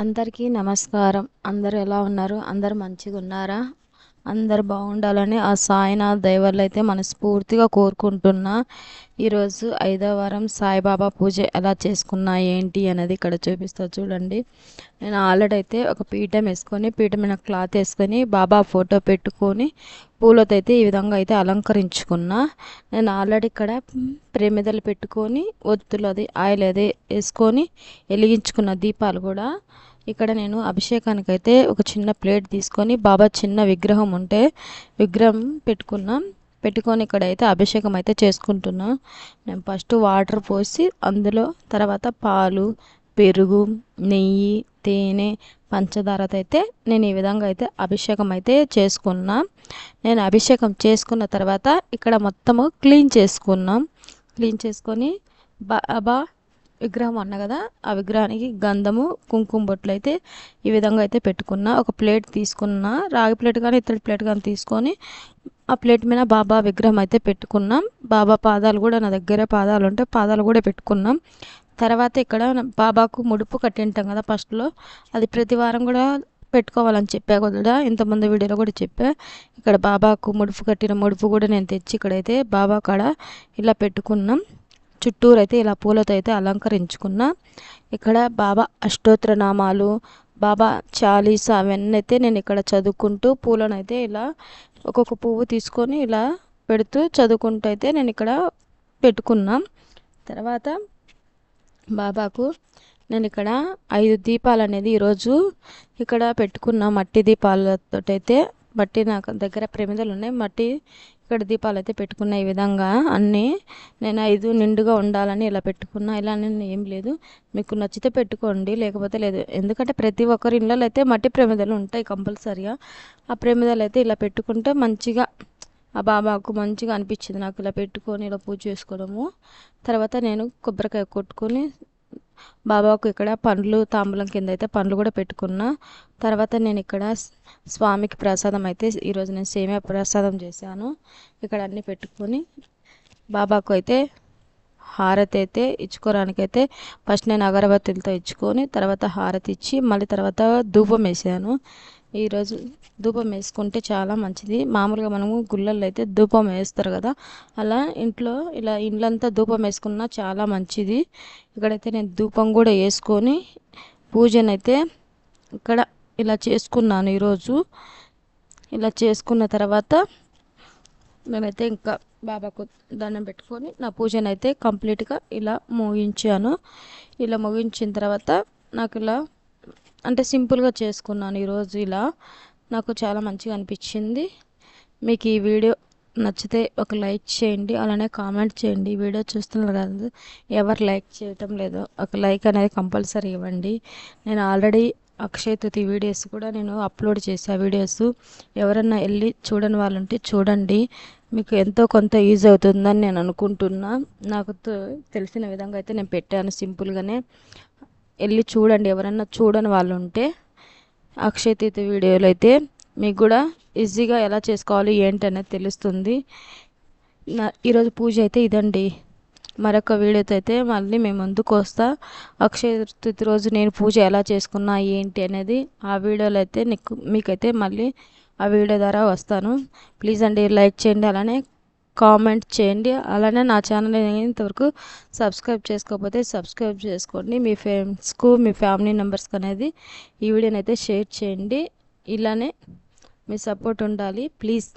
అందరికీ నమస్కారం. అందరు ఎలా ఉన్నారు? అందరు మంచిగా ఉన్నారా? అందరు బాగుండాలని ఆ సాయినాథ్ దయవల్ల అయితే మనస్ఫూర్తిగా కోరుకుంటున్నా. ఈరోజు ఐదో వారం సాయిబాబా పూజ ఎలా చేసుకున్నా ఏంటి అనేది ఇక్కడ చూపిస్తా చూడండి. నేను ఆల్రెడీ అయితే ఒక పీఠం వేసుకొని పీఠం మీద క్లాత్ వేసుకొని బాబా ఫోటో పెట్టుకొని పూలతో అయితే ఈ విధంగా అయితే అలంకరించుకున్నా. నేను ఆల్రెడీ ఇక్కడ ప్రేమిదలు పెట్టుకొని ఒత్తులు అది ఆయిల్ అది వేసుకొని వెలిగించుకున్న దీపాలు కూడా ఇక్కడ నేను అభిషేకానికి అయితే ఒక చిన్న ప్లేట్ తీసుకొని బాబా చిన్న విగ్రహం ఉంటే విగ్రహం పెట్టుకున్నాం. పెట్టుకొని ఇక్కడ అయితే అభిషేకం అయితే చేసుకుంటున్నా. నేను ఫస్ట్ వాటర్ పోసి అందులో తర్వాత పాలు పెరుగు నెయ్యి తేనె పంచదారతో అయితే నేను ఈ విధంగా అయితే అభిషేకం అయితే చేసుకున్నా. నేను అభిషేకం చేసుకున్న తర్వాత ఇక్కడ మొత్తము క్లీన్ చేసుకున్నాం. క్లీన్ చేసుకొని బాబా విగ్రహం అన్న కదా ఆ విగ్రహానికి గంధము కుంకుమ బొట్లు అయితే ఈ విధంగా అయితే పెట్టుకున్న. ఒక ప్లేట్ తీసుకున్న రాగి ప్లేట్ కానీ ఇత్తడి ప్లేట్ కానీ తీసుకొని ఆ ప్లేట్ మీద బాబా విగ్రహం అయితే పెట్టుకున్నాం. బాబా పాదాలు కూడా నా దగ్గర పాదాలు ఉంటే పాదాలు కూడా పెట్టుకున్నాం. తర్వాత ఇక్కడ బాబాకు ముడుపు కట్టింటాం కదా ఫస్ట్లో అది ప్రతి వారం కూడా పెట్టుకోవాలని చెప్పా కదా ఇంతమంది వీడియోలో కూడా చెప్పా. ఇక్కడ బాబాకు ముడుపు కట్టిన ముడుపు కూడా నేను తెచ్చి ఇక్కడైతే బాబా కాడ ఇలా పెట్టుకున్నాం. చుట్టూరు అయితే ఇలా పూలతో అయితే అలంకరించుకున్న ఇక్కడ బాబా అష్టోత్తర నామాలు బాబా చాలీస అవన్నీ అయితే నేను ఇక్కడ చదువుకుంటూ పూలను అయితే ఇలా ఒక్కొక్క పువ్వు తీసుకొని ఇలా పెడుతూ చదువుకుంటూ అయితే నేను ఇక్కడ పెట్టుకున్నాం. తర్వాత బాబాకు నేను ఇక్కడ ఐదు దీపాలు అనేది ఈరోజు ఇక్కడ పెట్టుకున్న మట్టి దీపాలతో అయితే మట్టి నాకు దగ్గర ప్రమిదలు ఉన్నాయి మట్టి ఇక్కడ దీపాలు అయితే పెట్టుకున్న ఈ విధంగా. అన్నీ నేను ఐదు నిండుగా ఉండాలని ఇలా పెట్టుకున్నా. ఇలా నేను ఏం లేదు. మీకు నచ్చితే పెట్టుకోండి లేకపోతే లేదు. ఎందుకంటే ప్రతి ఒక్కరి ఇళ్ళలో అయితే మట్టి ప్రమిదలు ఉంటాయి కంపల్సరిగా. ఆ ప్రమిదలు అయితే ఇలా పెట్టుకుంటే మంచిగా ఆ బాబాకు మంచిగా అనిపించింది నాకు ఇలా పెట్టుకొని ఇలా పూజ చేసుకోవడము. తర్వాత నేను కొబ్బరికాయ కొట్టుకొని బాబాకు ఇక్కడ పండ్లు తాంబూలం కింద అయితే పండ్లు కూడా పెట్టుకున్నా. తర్వాత నేను ఇక్కడ స్వామికి ప్రసాదం అయితే ఈరోజు నేను సేమియా ప్రసాదం చేశాను. ఇక్కడ అన్నీ పెట్టుకొని బాబాకు అయితే హారతి అయితే ఇచ్చుకోవడానికి అయితే ఫస్ట్ నేను అగరబత్తులతో ఇచ్చుకొని తర్వాత హారతి ఇచ్చి మళ్ళీ తర్వాత ధూపం వేసాను. ఈరోజు ధూపం వేసుకుంటే చాలా మంచిది. మామూలుగా మనము గుళ్ళల్లో అయితే ధూపం వేస్తారు కదా. అలా ఇంట్లో ఇలా ఇండ్లంతా ధూపం వేసుకున్నా చాలా మంచిది. ఇక్కడైతే నేను ధూపం కూడా వేసుకొని పూజనైతే ఇక్కడ ఇలా చేసుకున్నాను ఈరోజు. ఇలా చేసుకున్న తర్వాత నేనైతే ఇంకా బాబాకు దండం పెట్టుకొని నా పూజనైతే కంప్లీట్గా ఇలా ముగించాను. ఇలా ముగించిన తర్వాత నాకు ఇలా అంటే సింపుల్గా చేసుకున్నాను ఈరోజు ఇలా. నాకు చాలా మంచిగా అనిపించింది. మీకు ఈ వీడియో నచ్చితే ఒక లైక్ చేయండి అలానే కామెంట్ చేయండి. వీడియో చూస్తున్నారు కదా ఎవరు లైక్ చేయటం లేదు. ఒక లైక్ అనేది కంపల్సరీ ఇవ్వండి. నేను ఆల్రెడీ అక్షయ తృతీయ వీడియోస్ కూడా నేను అప్లోడ్ చేసా. వీడియోస్ ఎవరన్నా వెళ్ళి చూడని వాళ్ళు ఉంటే చూడండి. మీకు ఎంతో కొంత యూజ్ అవుతుందని నేను అనుకుంటున్నా. నాకు తెలిసిన విధంగా అయితే నేను పెట్టాను సింపుల్గానే. వెళ్ళి చూడండి. ఎవరన్నా చూడని వాళ్ళు ఉంటే అక్షయ తీర్థ వీడియోలు అయితే మీకు కూడా ఈజీగా ఎలా చేసుకోవాలి ఏంటి అనేది తెలుస్తుంది. నా ఈరోజు పూజ అయితే ఇదండి. మరొక వీడియోతో అయితే మళ్ళీ మేము ముందుకు వస్తా. అక్షయ తృతీయ రోజు నేను పూజ ఎలా చేసుకున్నా ఏంటి అనేది ఆ వీడియోలో అయితే నీకు మీకైతే మళ్ళీ ఆ వీడియో ద్వారా వస్తాను. ప్లీజ్ అండి లైక్ చేయండి. అలానే కామెంట్ చేయండి. అలానే నా ఛానల్ ఇంతవరకు సబ్స్క్రైబ్ చేసుకోకపోతే సబ్స్క్రైబ్ చేసుకోండి. మీ ఫ్రెండ్స్కు మీ ఫ్యామిలీ మెంబర్స్కి అనేది ఈ వీడియోని అయితే షేర్ చేయండి. ఇలానే మీ సపోర్ట్ ఉండాలి. ప్లీజ్.